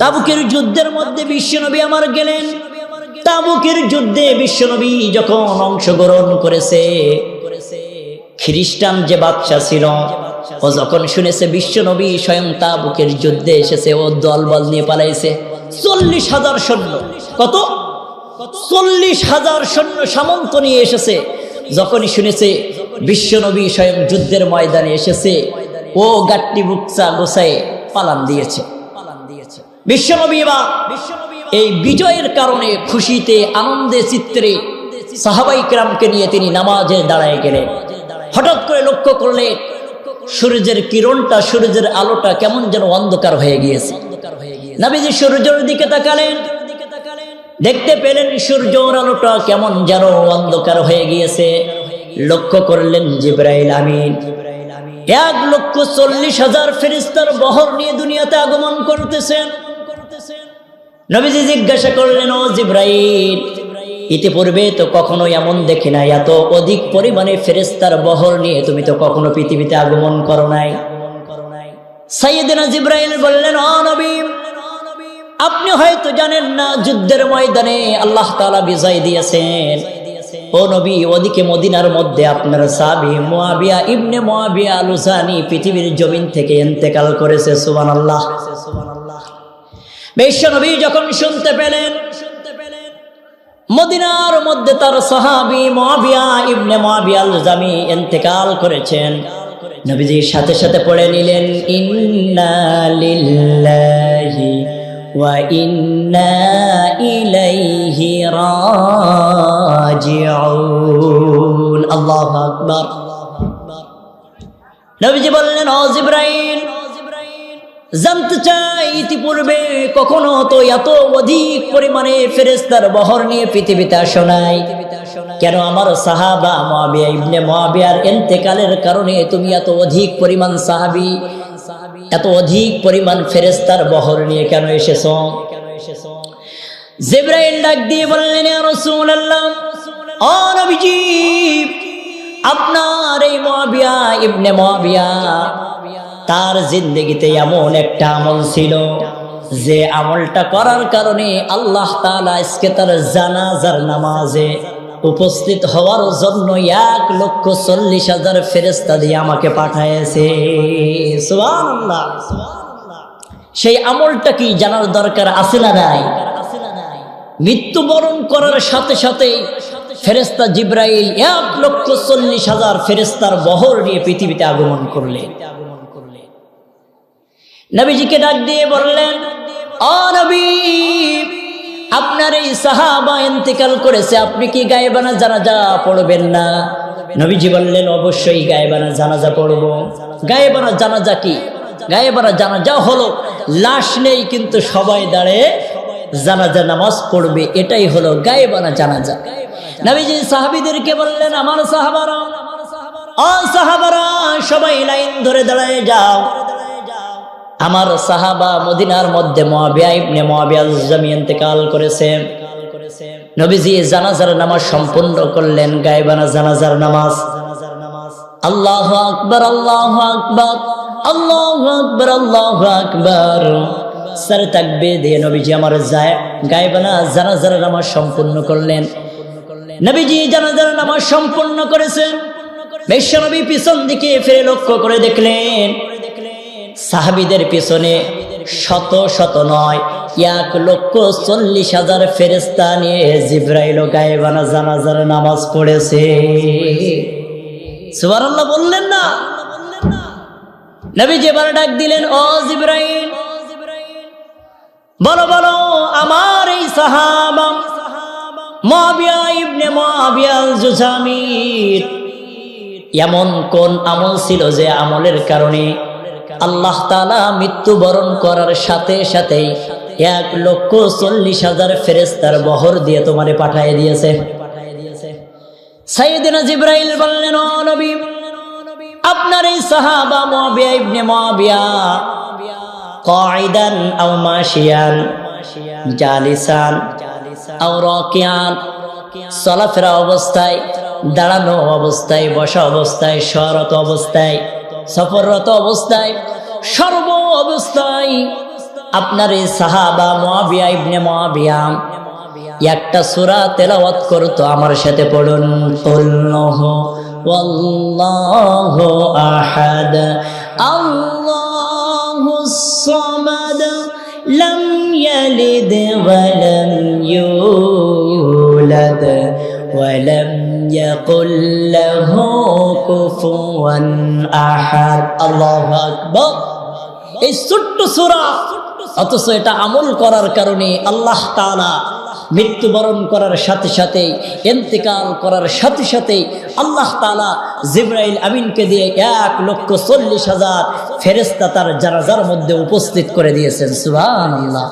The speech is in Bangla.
তাবুকের যুদ্ধের মধ্যে বিশ্বনবী আমার গেলেন। তাবুকের যুদ্ধে বিশ্বনবী যখন অংশগ্রহণ করেছে, খ্রিস্টান যে বাচ্চা ছিল, ও যখন শুনেছে বিশ্বনবী স্বয়ং তাবুকের যুদ্ধে এসেছে, ও দলবল নিয়ে পালাইছে। চল্লিশ হাজার সৈন্য, কত? চল্লিশ হাজার সৈন্য সামন্ত নিয়ে এসেছে। যখনই শুনেছে বিশ্বনবী স্বয়ং যুদ্ধের ময়দানে এসেছে, ও গাট্টি বুকচা গোসায় পালান দিয়েছে। বিশ্বনবী বা এই বিজয়ের কারণে খুশিতে, আনন্দে চিত্রে সাহাবাই ক্রামকে নিয়ে তিনি নামাজে দাঁড়ায় গেলেন। হঠাৎ করে লক্ষ্য করলে সূর্যের কিরণটা, সূর্যের আলোটা কেমন যেন অন্ধকার হয়ে গিয়েছে। নাবিজি সূর্যের দিকে তাকালেন। দেখতে পেলেন সূর্যর আলোটা কেমন যেন অন্ধকার হয়ে গিয়েছে। লক্ষ্য করলেন জিব্রাইল আমিন। এক লক্ষ চল্লিশ হাজার ফেরিস্তার বহর নিয়ে দুনিয়াতে আগমন করতেছেন। নবীজি জিজ্ঞাসা করলেন, ও জিব্রাইল, ইতিপূর্বে তো কখনো এমন দেখি নাই। এত অধিক পরিমাণে ফেরেস্তার বহর নিয়ে তুমি তো কখনো পৃথিবীতে আগমন করো নাই। সাইয়েদিনা জিব্রাইল বললেন, ও নবী, আপনি হয়তো জানেন না, যুদ্ধের ময়দানে আল্লাহ তাআলা বিজয় দিয়েছেন। ও নবী, ওদিকে মদিনার মধ্যে আপনার সাবি মুয়াবিয়া ইবনে মুয়াবিয়া আলুসানি পৃথিবীর জমিন থেকে ইন্তেকাল করেছে সুবান আল্লাহ সুবহানাল্লাহ। বিশ্ব নবী যখন শুনতে পেলেন, মদিনার মধ্যে তার সাহাবি মুয়াবিয়া ইবনে মুয়াবিয়া আল-জামি ইন্তেকাল করেছেন। নবীজির সাথে সাথে পড়ে নিলেন, ইন্না লিল্লাহি ওয়া আকবার। নবীজি বললেন, ও জানতে চাই ইতিপূর্বে কখনো তো এত অধিক পরিমাণে ফেরেস্তার বহর নিয়ে পৃথিবীতে আসো নাই। কেন আমার সাহাবা মহাবিয়া ইবনে মহাবিয়ার এন্তেকালের কারণে তুমি এত অধিক পরিমাণ সাহাবি, এত অধিক পরিমাণ ফেরেস্তার বহর নিয়ে কেন এসেছ? জেব্রাইল ডাক দিয়ে বললেন নবীজি, আপনার এই মহাবিয়া ইবনে মহাবিয়া তার জিন্দগিতে এমন একটা আমল ছিল যে আমলটা করার কারণে আল্লাহ তালা আজকে তার জানাজার নামাজে উপস্থিত হওয়ার জন্য এক লক্ষ চল্লিশ হাজার ফেরেস্তা দিয়ে আমাকে পাঠাইছে সেই আমলটা কি জানার দরকার আছে না নাই? মৃত্যুবরণ করার সাথে সাথে ফেরেস্তা জিব্রাইল এক লক্ষ চল্লিশ হাজার ফেরেস্তার বহর নিয়ে পৃথিবীতে আগমন করলেন। নবীজিকে ডাক দিয়ে বললেন, অ নবী, আপনার এই সাহাবা ইন্তেকাল করেছে, আপনি কি গায়েবানা জানাজা পড়বেন না? নবীজি বললেন, অবশ্যই গায়েবানা জানাজা পড়ব। গায়েবানা জানাজা কি? গায়েবানা জানাজা হলো, লাশ নেই কিন্তু সবাই দাঁড়ে জানাজা নামাজ পড়বে, এটাই হলো গায়েবানা জানাজা। নবীজি সাহাবিদেরকে বললেন, আমার সাহাবারা, অ সাহাবারা, সবাই লাইন ধরে দাঁড়ায় যাও। আমার সাহাবা মদিনার মধ্যে মহাবিয়া করেছেন নবীজি জানাজার নামাজ সম্পূর্ণ করলেন, গায়বানা জানাজার নামাজ। আল্লাহ আকবার আল্লাহ আকবার আল্লাহ আকবার আল্লাহ আকবার। স্যার থাকবে দিয়ে নবীজি আমার যায় গায়বানা জানাজার নামাজ সম্পূর্ণ করলেন। নবীজি জানাজার নামাজ সম্পূর্ণ করেছেন বিশ্বনবী পিছন দিকে ফিরে লক্ষ্য করে দেখলেন সাহাবিদের পিছনে শত শত নয়, এক লক্ষ চল্লিশ হাজার ফেরেস্তা নিয়ে জিব্রাইল গায়েবানা জানাজার নামাজ পড়েছে। সুবহানাল্লাহ বললেন না? নবী যেবার ডাক দিলেন, ও জিব্রাইল, বলো বলো, আমার এই সাহাবা মুয়াবিয়া ইবনে মুয়াবিয়া আল জুজামির এমন কোন আমল ছিল যে আমলের কারণে আল্লাহ তালা মৃত্যুবরণ করার সাথে সাথেই এক লক্ষ চল্লিশ হাজার ফেরেস্তার বহর দিয়ে তোমারে পাঠিয়ে দিয়েছে। আপনার জালিসান চলাফেরা অবস্থায়, দাঁড়ানো অবস্থায়, বসা অবস্থায় সরত অবস্থায় সফররত অবস্থায়, সর্ব অবস্থায় আপনার এই সাহাবা মোয়াবিয়া ইবনে মোয়াবিয়া একটা সুরা তেলাওয়াত করতো, আমার সাথে পড়ুন। কুল্লাহু আহাদ আল্লাহুস সামাদ, লাম ইয়ালিদ ওয়া লাম ইউলাদ। ولم يقل له كفوا أحد الله أكبر এই ছোট্ট সূরা অথচ এটা আমল করার কারণে আল্লাহ তাআলা মৃত্যুবরণ করার সাথে সাথে ইন্তেকাল করার সাথে সাথে আল্লাহ তাআলা জিব্রাইল আমিনকে দিয়ে এক লক্ষ চল্লিশ হাজার ফেরেস্তা তার জানাজার মধ্যে উপস্থিত করে দিয়েছেন সুবহানাল্লাহ